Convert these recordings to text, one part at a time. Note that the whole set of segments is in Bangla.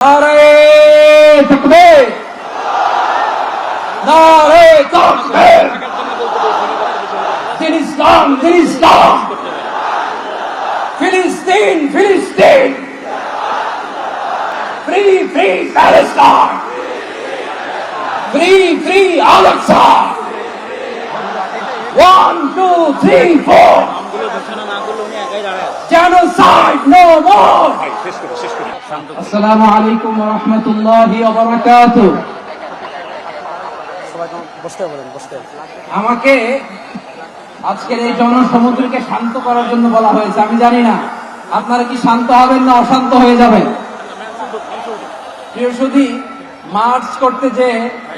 নারে তকবীর নারে তকবীর দিন ইসলাম দিন ইসলাম ফিলিস্তিন ফিলিস্তিন free free Palestine free free Al Aqsa one two three four আমগুলো ঘোষণা না করলে আসসালামু আলাইকুম ওয়া রাহমাতুল্লাহি ওয়া বারাকাতুহু। আমাকে আজকের এই জনসমুদ্রকে শান্ত করার জন্য বলা হয়েছে আমি জানি না। আপনারা কি শান্ত হবেন না অশান্ত হয়ে যাবেন? প্রিয় মার্চ করতে যে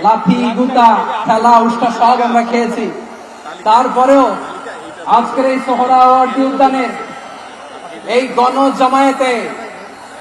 লাথি গুতা খেলা উষ্টা সব আমরা খেয়েছি। তারপরেও আজকের এই সোহরাওয়ার্দী উদ্যানের এই গণ জামায়াতে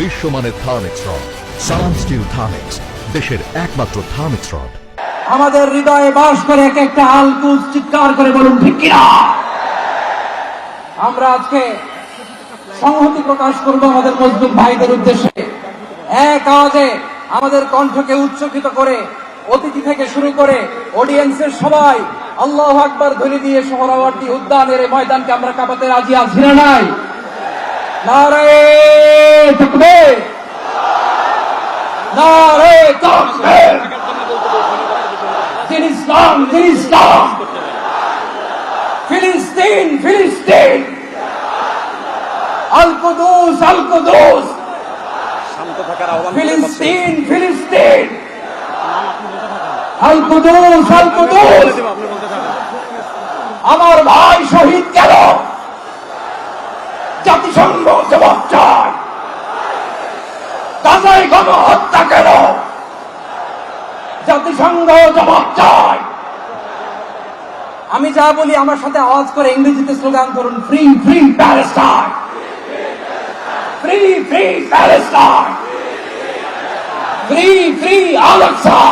বিশ্বমানের Thermex rod Salam steel Thermex, দেশের একমাত্র থার্মিক্স রড। আমাদের হৃদয়ে বাস করে এক একটা চিৎকার করে বলুন, ঠিক কিনা? আমরা আজকে সংহতি প্রকাশ করব আমাদের মজদুর ভাইদের উদ্দেশ্যে। এক আওয়াজে আমাদের কণ্ঠকে উচ্চকিত করে, অতিথি থেকে শুরু করে অডিয়েন্সের সবাই আল্লাহ আকবার ধ্বনি দিয়ে সোহরাওয়ার্দী উদ্যানের ময়দানকে আমরা কাঁপাতে রাজি আছি না নাই? নারে তকবীর নারে তকবীর দিন ইসলাম দিন ইসলাম। ফিলিস্তিন ফিলিস্তিন। আল কুদুস আল কুদুস শান্ত থাকার আহ্বান ফিলিস্তিন ফিলিস্তিন। নাম আপনি বলতে থাকেন আল কুদুস আল কুদুস বলে দেবো আপনি বলতে থাকেন। আমার ভাই শহীদ গেল। জাতিসংঘ জবাব চায় গাজায় গণ হত্যা জাতিসংঘ জবাব চায়। আমি যা বলি আমার সাথে আওয়াজ করে ইংরেজিতে স্লোগান ধরুন free free Palestine free free Palestine free free Al Aqsa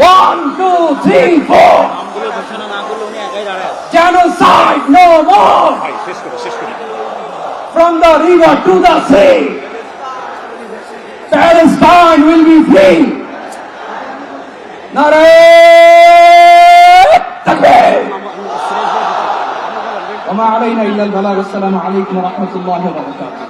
one two three four genocide no more! From the river to the sea. Palestine will be free. Takbir. وما علينا إلا البلاغ السلام عليكم ورحمة الله وبركاته